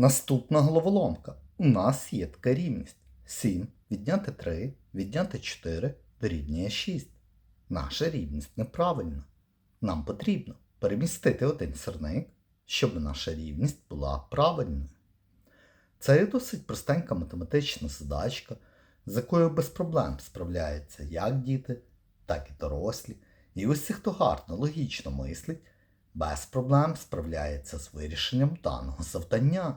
Наступна головоломка. У нас є така рівність. 7 відняти 3, відняти 4 дорівнює 6. Наша рівність неправильна. Нам потрібно перемістити один сірник, щоб наша рівність була правильною. Це досить простенька математична задачка, з якою без проблем справляються як діти, так і дорослі. І усі, хто гарно логічно мислить, без проблем справляється з вирішенням даного завдання.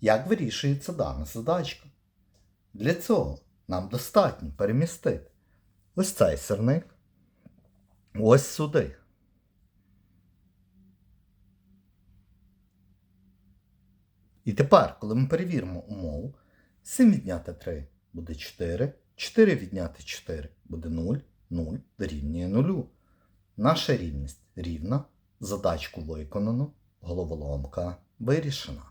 Як вирішується дана задачка? Для цього нам достатньо перемістити ось цей сірник ось сюди. І тепер, коли ми перевіримо умову, 7 відняти 3 буде 4, 4 відняти 4 буде 0, 0 дорівнює 0. Наша рівність рівна, задачку виконано, головоломка вирішена.